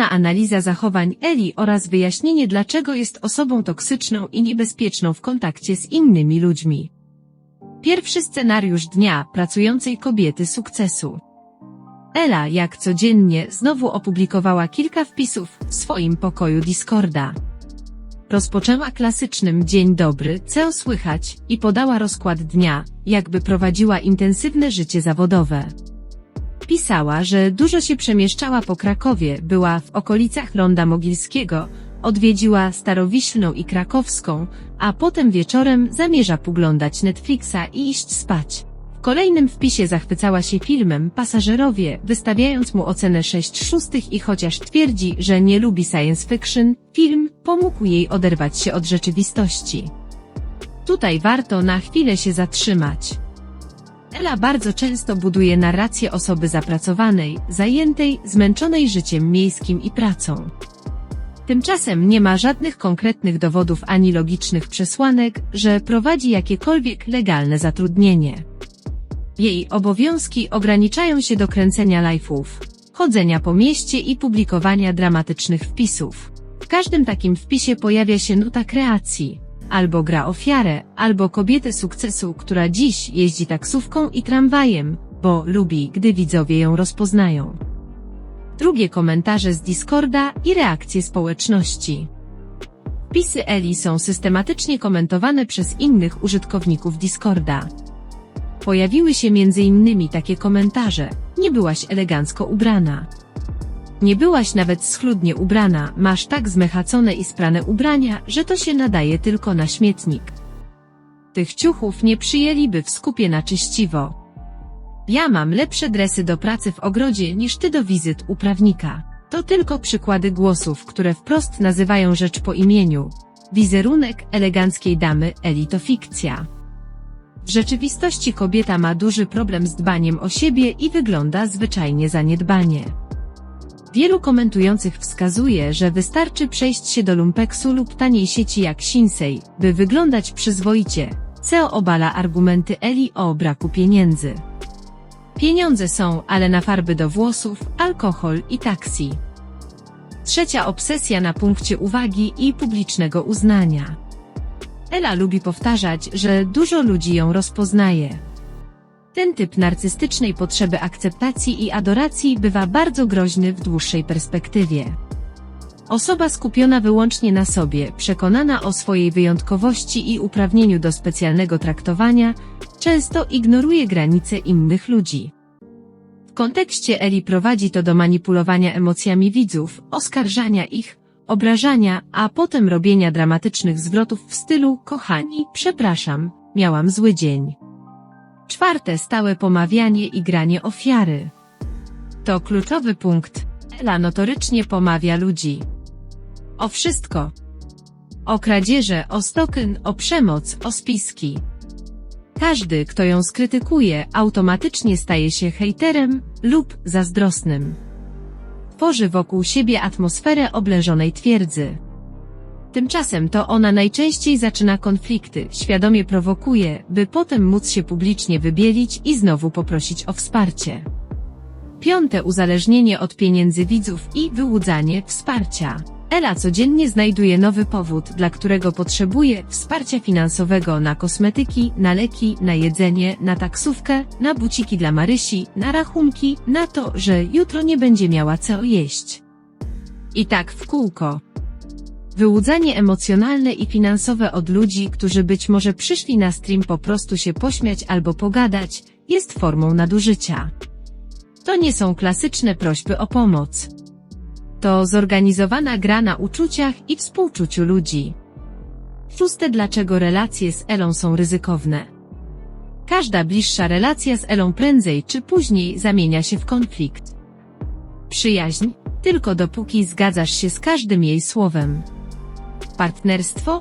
Dogłębna analiza zachowań Eli oraz wyjaśnienie dlaczego jest osobą toksyczną i niebezpieczną w kontakcie z innymi ludźmi. Pierwszy scenariusz dnia pracującej kobiety sukcesu. Ela, jak codziennie, znowu opublikowała kilka wpisów w swoim pokoju Discorda. Rozpoczęła klasycznym dzień dobry, co słychać, i podała rozkład dnia, jakby prowadziła intensywne życie zawodowe. Pisała, że dużo się przemieszczała po Krakowie, była w okolicach Ronda Mogilskiego, odwiedziła Starowiślną i Krakowską, a potem wieczorem zamierza poglądać Netflixa i iść spać. W kolejnym wpisie zachwycała się filmem Pasażerowie, wystawiając mu ocenę 6 szóstych i chociaż twierdzi, że nie lubi science fiction, film pomógł jej oderwać się od rzeczywistości. Tutaj warto na chwilę się zatrzymać. Ela bardzo często buduje narrację osoby zapracowanej, zajętej, zmęczonej życiem miejskim i pracą. Tymczasem nie ma żadnych konkretnych dowodów ani logicznych przesłanek, że prowadzi jakiekolwiek legalne zatrudnienie. Jej obowiązki ograniczają się do kręcenia live'ów, chodzenia po mieście i publikowania dramatycznych wpisów. W każdym takim wpisie pojawia się nuta kreacji. Albo gra ofiarę, albo kobietę sukcesu, która dziś jeździ taksówką i tramwajem, bo lubi, gdy widzowie ją rozpoznają. Drugie komentarze z Discorda i reakcje społeczności. Wpisy Eli są systematycznie komentowane przez innych użytkowników Discorda. Pojawiły się m.in. takie komentarze. Nie byłaś elegancko ubrana. Nie byłaś nawet schludnie ubrana, masz tak zmechacone i sprane ubrania, że to się nadaje tylko na śmietnik. Tych ciuchów nie przyjęliby w skupie na czyściwo. Ja mam lepsze dresy do pracy w ogrodzie niż ty do wizyt u prawnika. To tylko przykłady głosów, które wprost nazywają rzecz po imieniu. Wizerunek eleganckiej damy Eli to fikcja. W rzeczywistości kobieta ma duży problem z dbaniem o siebie i wygląda zwyczajnie zaniedbanie. Wielu komentujących wskazuje, że wystarczy przejść się do lumpeksu lub taniej sieci jak Shinsei, by wyglądać przyzwoicie. CEO obala argumenty Eli o braku pieniędzy. Pieniądze są, ale na farby do włosów, alkohol i taksi. Trzecia obsesja na punkcie uwagi i publicznego uznania. Ela lubi powtarzać, że dużo ludzi ją rozpoznaje. Ten typ narcystycznej potrzeby akceptacji i adoracji bywa bardzo groźny w dłuższej perspektywie. Osoba skupiona wyłącznie na sobie, przekonana o swojej wyjątkowości i uprawnieniu do specjalnego traktowania, często ignoruje granice innych ludzi. W kontekście Eli prowadzi to do manipulowania emocjami widzów, oskarżania ich, obrażania, a potem robienia dramatycznych zwrotów w stylu kochani, przepraszam, miałam zły dzień. Czwarte stałe pomawianie i granie ofiary. To kluczowy punkt. Ela notorycznie pomawia ludzi. O wszystko. O kradzieże, o stokyn, o przemoc, o spiski. Każdy, kto ją skrytykuje, automatycznie staje się hejterem lub zazdrosnym. Tworzy wokół siebie atmosferę oblężonej twierdzy. Tymczasem to ona najczęściej zaczyna konflikty, świadomie prowokuje, by potem móc się publicznie wybielić i znowu poprosić o wsparcie. Piąte uzależnienie od pieniędzy widzów i wyłudzanie wsparcia. Ela codziennie znajduje nowy powód, dla którego potrzebuje wsparcia finansowego na kosmetyki, na leki, na jedzenie, na taksówkę, na buciki dla Marysi, na rachunki, na to, że jutro nie będzie miała co jeść. I tak w kółko. Wyłudzanie emocjonalne i finansowe od ludzi, którzy być może przyszli na stream po prostu się pośmiać albo pogadać, jest formą nadużycia. To nie są klasyczne prośby o pomoc. To zorganizowana gra na uczuciach i współczuciu ludzi. Szóste dlaczego relacje z Elą są ryzykowne. Każda bliższa relacja z Elą prędzej czy później zamienia się w konflikt. Przyjaźń, tylko dopóki zgadzasz się z każdym jej słowem. Partnerstwo?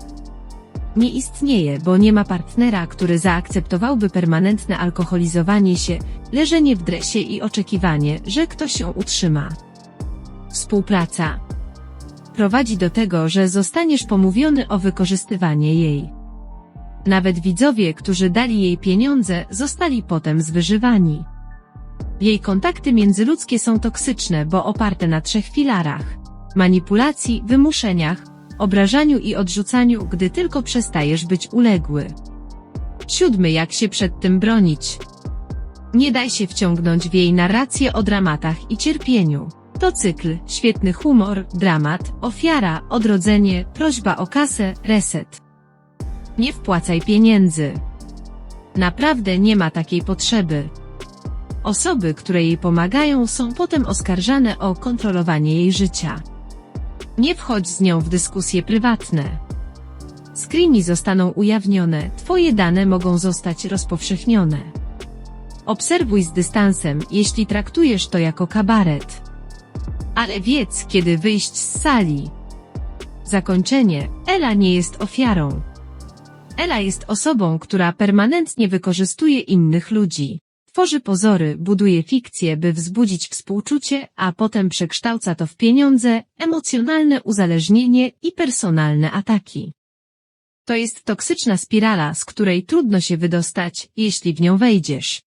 Nie istnieje, bo nie ma partnera, który zaakceptowałby permanentne alkoholizowanie się, leżenie w dresie i oczekiwanie, że ktoś ją utrzyma. Współpraca prowadzi do tego, że zostaniesz pomówiony o wykorzystywanie jej. Nawet widzowie, którzy dali jej pieniądze, zostali potem zwyżywani. Jej kontakty międzyludzkie są toksyczne, bo oparte na trzech filarach. manipulacji, wymuszeniach, obrażaniu i odrzucaniu, gdy tylko przestajesz być uległy. Siódmy, jak się przed tym bronić. Nie daj się wciągnąć w jej narrację o dramatach i cierpieniu. To cykl, świetny humor, dramat, ofiara, odrodzenie, prośba o kasę, reset. Nie wpłacaj pieniędzy. Naprawdę nie ma takiej potrzeby. Osoby, które jej pomagają, są potem oskarżane o kontrolowanie jej życia. Nie wchodź z nią w dyskusje prywatne. Screeny zostaną ujawnione, twoje dane mogą zostać rozpowszechnione. Obserwuj z dystansem, jeśli traktujesz to jako kabaret. Ale wiedz, kiedy wyjść z sali. Zakończenie. Ela nie jest ofiarą. Ela jest osobą, która permanentnie wykorzystuje innych ludzi. Tworzy pozory, buduje fikcje, by wzbudzić współczucie, a potem przekształca to w pieniądze, emocjonalne uzależnienie i personalne ataki. To jest toksyczna spirala, z której trudno się wydostać, jeśli w nią wejdziesz.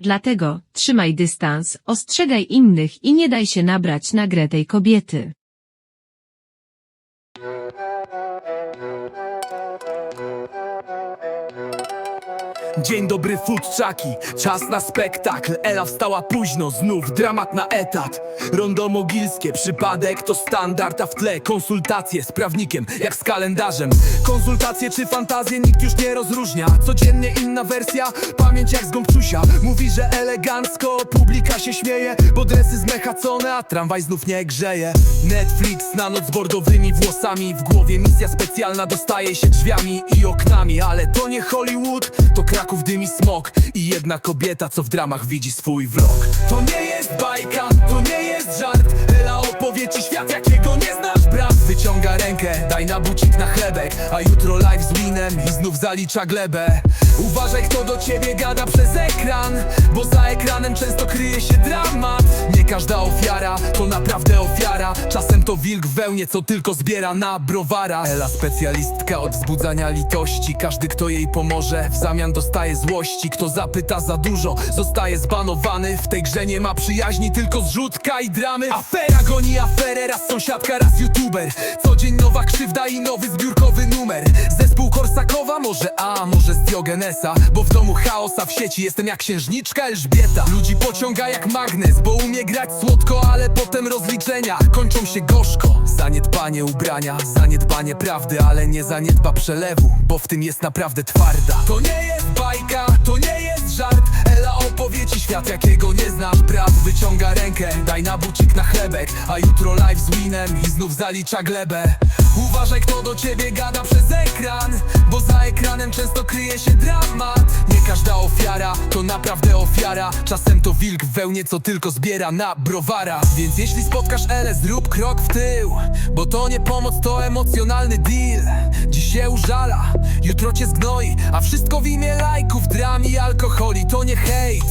Dlatego trzymaj dystans, ostrzegaj innych i nie daj się nabrać na grę tej kobiety. Dzień dobry futrzaki, czas na spektakl. Ela wstała późno, znów dramat na etat. Rondo mogilskie, przypadek to standard A w tle konsultacje z prawnikiem, jak z kalendarzem. Konsultacje czy fantazje, nikt już nie rozróżnia. Codziennie inna wersja, pamięć jak z gąbczusia. Mówi, że elegancko, publika się śmieje Bo dresy zmechacone, a tramwaj znów nie grzeje. Netflix na noc z bordowymi włosami. W głowie misja specjalna dostaje się drzwiami i oknami Ale to nie Hollywood, to Kraków dymi smog I jedna kobieta, co w dramach widzi swój wrog To nie jest bajka, to nie jest żart. Ela opowie ci świat, jakiego nie znasz, brat. Wyciąga rękę, daj na bucik na chlebek A jutro live z winem i znów zalicza glebę. Uważaj, kto do ciebie gada przez ekran Bo za ekranem często kryje się dramat. Nie każda ofiara to naprawdę ofiara. Czasem to wilk w wełnie, co tylko zbiera na browara. Ela specjalistka od wzbudzania litości. Każdy, kto jej pomoże, w zamian dostaje złości. Kto zapyta za dużo, zostaje zbanowany. W tej grze nie ma przyjaźni, tylko zrzutka i dramy. Afera goni aferę, raz sąsiadka, raz youtuber. Co dzień nowa krzywda i nowy zbiórkowy numer Korsakowa, może A, może z Diogenesa? Bo w domu chaosa w sieci jestem jak księżniczka Elżbieta. Ludzi pociąga jak magnes, bo umie grać słodko Ale potem rozliczenia kończą się gorzko. Zaniedbanie ubrania, zaniedbanie prawdy Ale nie zaniedba przelewu, bo w tym jest naprawdę twarda. To nie jest bajka, to nie jest żart świat, jakiego nie znasz Brat wyciąga rękę, daj na bucik na chlebek. A jutro live z winem i znów zalicza glebę. Uważaj kto do ciebie gada przez ekran Bo za ekranem często kryje się dramat. Nie każda ofiara to naprawdę ofiara. Czasem to wilk w wełnie co tylko zbiera na browara. Więc jeśli spotkasz Elę zrób krok w tył Bo to nie pomoc to emocjonalny deal. Dziś się użala, jutro cię zgnoi A wszystko w imię lajków, dram i alkoholi To nie hejt,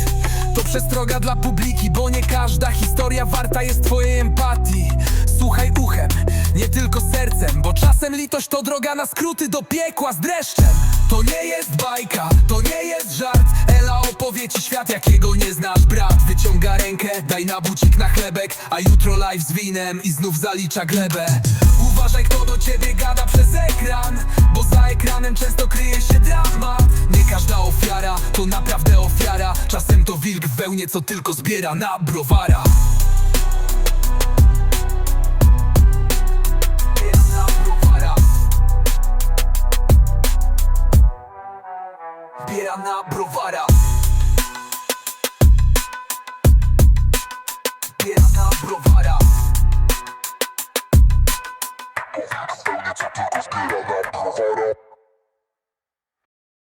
to przestroga dla publiki Bo nie każda historia warta jest twojej empatii. Słuchaj uchem, nie tylko sercem Bo czasem litość to droga na skróty do piekła z dreszczem. To nie jest bajka, to nie jest żart. Ela opowie ci świat, jakiego nie znasz Brat. Wyciąga rękę, daj na bucik na chlebek A jutro live z winem i znów zalicza glebę. Uważaj Czasem to wilk w wełnie, co tylko zbiera na browara. Zbiera na browara. Zbiera na browara. Zbiera na browara